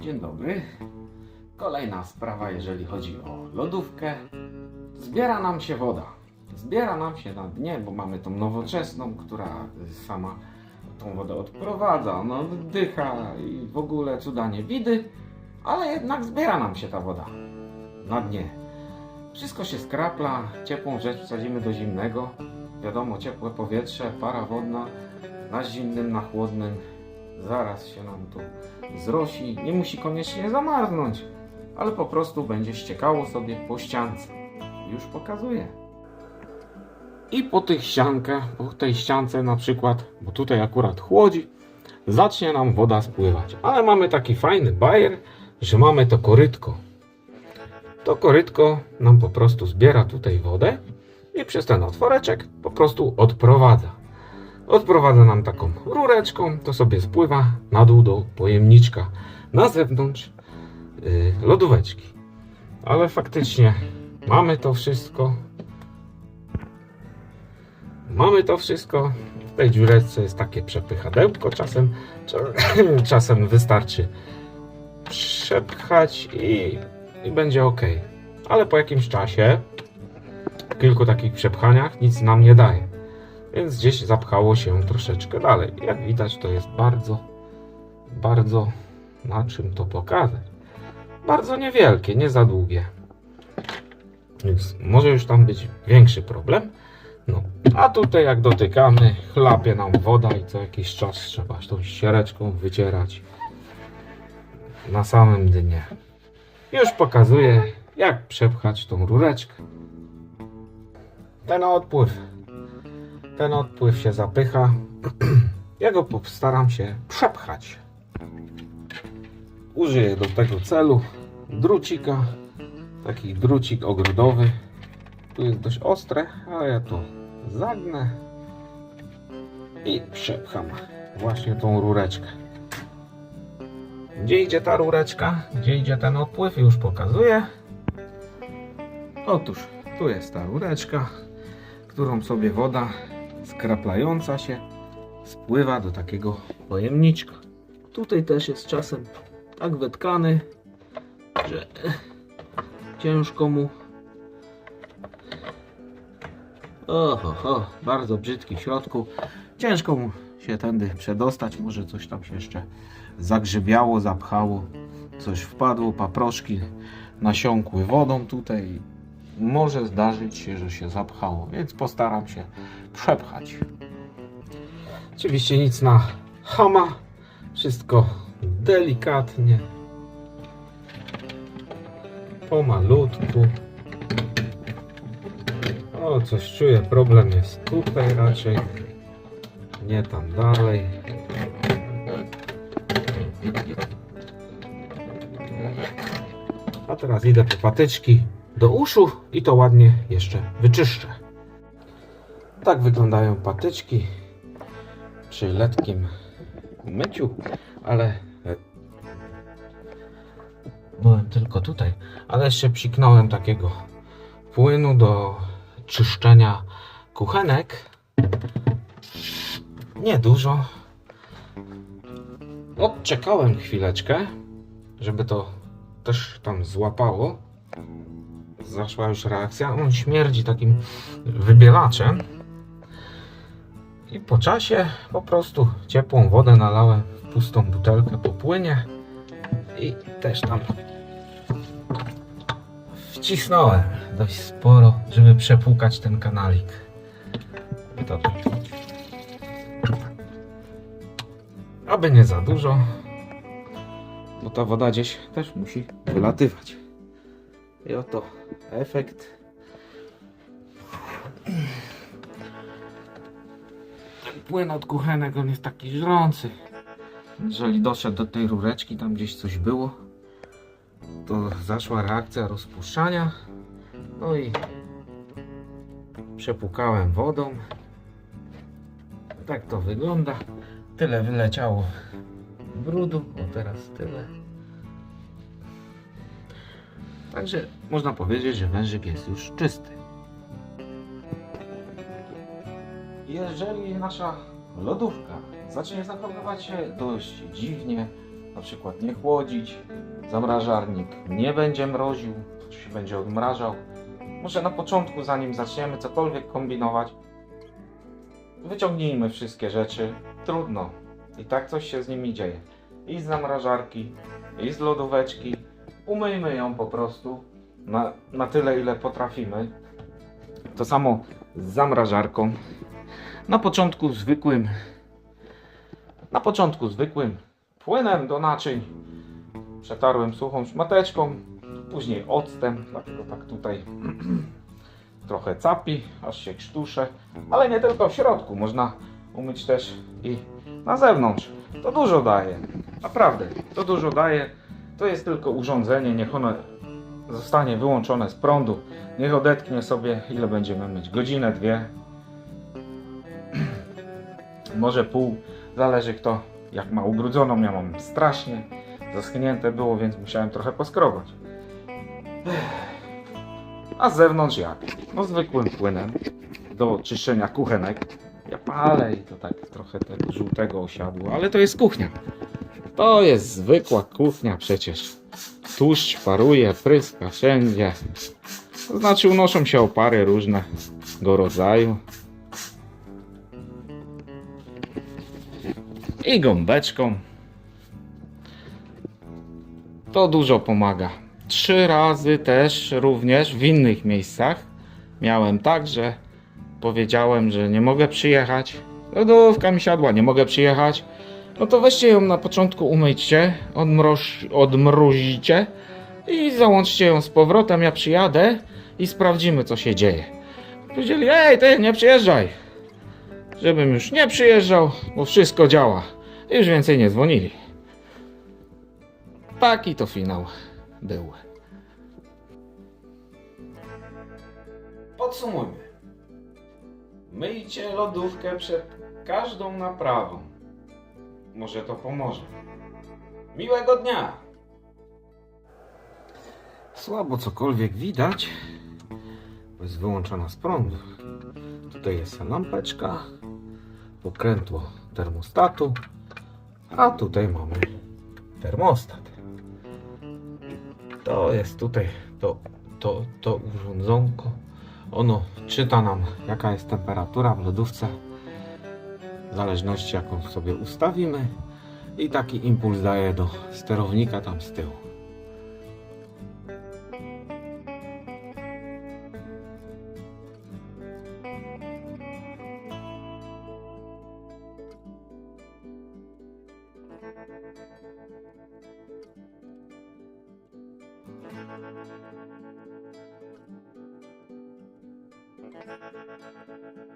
Dzień dobry. Kolejna sprawa, jeżeli chodzi o lodówkę. Zbiera nam się woda. Zbiera nam się na dnie, bo mamy tą nowoczesną, która sama tą wodę odprowadza, no wdycha i w ogóle cuda nie widy, ale jednak zbiera nam się ta woda na dnie. Wszystko się skrapla, ciepłą rzecz wsadzimy do zimnego. Wiadomo, ciepłe powietrze, para wodna na zimnym, na chłodnym. Zaraz się nam tu zrosi. Nie musi koniecznie zamarznąć, ale po prostu będzie ściekało sobie po ściance. Już pokazuję. I po tych ściankach, po tej ściance na przykład, bo tutaj akurat chłodzi, zacznie nam woda spływać. Ale mamy taki fajny bajer, że mamy to korytko. To korytko nam po prostu zbiera tutaj wodę i przez ten otworeczek po prostu odprowadza. Odprowadza nam taką rureczką, to sobie spływa na dół do pojemniczka na zewnątrz yy, lodóweczki. Ale faktycznie mamy to wszystko. Mamy to wszystko. W tej dziureczce jest takie przepychadełko czasem. cza- Czasem wystarczy przepchać i, i będzie ok. Ale po jakimś czasie, kilku takich przepchaniach, nic nam nie daje. Więc gdzieś zapchało się troszeczkę dalej. Jak widać, to jest bardzo, bardzo, na czym to pokazać? Bardzo niewielkie, nie za długie. Więc może już tam być większy problem. No, a tutaj jak dotykamy, chlapie nam woda i co jakiś czas trzeba tą ściereczką wycierać na samym dnie. Już pokazuję, jak przepchać tą rureczkę. Ten odpływ ten odpływ się zapycha. Ja go postaram się przepchać. Użyję do tego celu drucika. Taki drucik ogrodowy. Tu jest dość ostre, ale ja to zagnę i przepcham właśnie tą rureczkę. Gdzie idzie ta rureczka? Gdzie idzie ten odpływ? Już pokazuję. Otóż tu jest ta rureczka, którą sobie woda skraplająca się spływa do takiego pojemniczka. Tutaj też jest czasem tak wetkany, że ciężko mu. Oho, ho, bardzo brzydki w środku. Ciężko mu się tędy przedostać. Może coś tam się jeszcze zagrzybiało, zapchało, coś wpadło, paproszki nasiąkły wodą tutaj. Może zdarzyć się, że się zapchało, więc postaram się przepchać. Oczywiście nic na hama, wszystko delikatnie, pomalutku. O, coś czuję, problem jest tutaj raczej, nie tam dalej. A teraz idę po patyczki do uszu i to ładnie jeszcze wyczyszczę. Tak wyglądają patyczki przy letnim myciu, ale e, byłem tylko tutaj, ale jeszcze psiknąłem takiego płynu do czyszczenia kuchenek. Nie dużo. Odczekałem chwileczkę, żeby to też tam złapało. Zaszła już reakcja. On śmierdzi takim wybielaczem. I po czasie po prostu ciepłą wodę nalałem w pustą butelkę po płynie i też tam wcisnąłem dość sporo, żeby przepłukać ten kanalik. To Aby nie za dużo, bo ta woda gdzieś też musi wylatywać. I oto efekt. Ten płyn od kuchenek on jest taki żrący. Jeżeli doszedł do tej rureczki, tam gdzieś coś było, to zaszła reakcja rozpuszczania. No i przepłukałem wodą. Tak to wygląda. Tyle wyleciało brudu, o teraz tyle. Także można powiedzieć, że wężyk jest już czysty. Jeżeli nasza lodówka zacznie zachowywać się dość dziwnie, na przykład nie chłodzić. Zamrażarnik nie będzie mroził, się będzie odmrażał. Może na początku, zanim zaczniemy cokolwiek kombinować, wyciągnijmy wszystkie rzeczy. Trudno. I tak coś się z nimi dzieje. I z zamrażarki, i z lodóweczki. Umyjmy ją po prostu na, na tyle, ile potrafimy. To samo z zamrażarką. Na początku zwykłym na początku zwykłym płynem do naczyń przetarłem suchą szmateczką, później octem, dlatego tak tutaj trochę capi, aż się krztusze, ale nie tylko w środku, można umyć też i na zewnątrz. To dużo daje, naprawdę, to dużo daje. To jest tylko urządzenie, niech ono zostanie wyłączone z prądu, niech odetchnie sobie, ile będziemy myć, godzinę, dwie, może pół, zależy kto jak ma ugrudzoną, ja mam strasznie, zaschnięte było, więc musiałem trochę poskrobać. A z zewnątrz jak? No zwykłym płynem do czyszczenia kuchenek. Ja palę i to tak trochę tego żółtego osiadło, ale to jest kuchnia. To jest zwykła kuchnia przecież. Tłuszcz paruje, pryska wszędzie. To znaczy unoszą się opary różnego rodzaju. I gąbeczką. To dużo pomaga. Trzy razy też również w innych miejscach miałem tak, że powiedziałem, że nie mogę przyjechać. Lodówka mi siadła, nie mogę przyjechać. No to weźcie ją na początku, umyjcie, odmroż, odmrozicie i załączcie ją z powrotem. Ja przyjadę i sprawdzimy, co się dzieje. Powiedzieli, ej, ty nie przyjeżdżaj. Żebym już nie przyjeżdżał, bo wszystko działa. I już więcej nie dzwonili. Taki to finał był. Podsumujmy. Myjcie lodówkę przed każdą naprawą. Może to pomoże. Miłego dnia! Słabo cokolwiek widać, bo jest wyłączona z prądu. Tutaj jest lampeczka, pokrętło termostatu, a tutaj mamy termostat. To jest tutaj to, to, to urządzonko. Ono czyta nam, jaka jest temperatura w lodówce, zależności jaką sobie ustawimy i taki impuls daje do sterownika tam z tyłu. Thank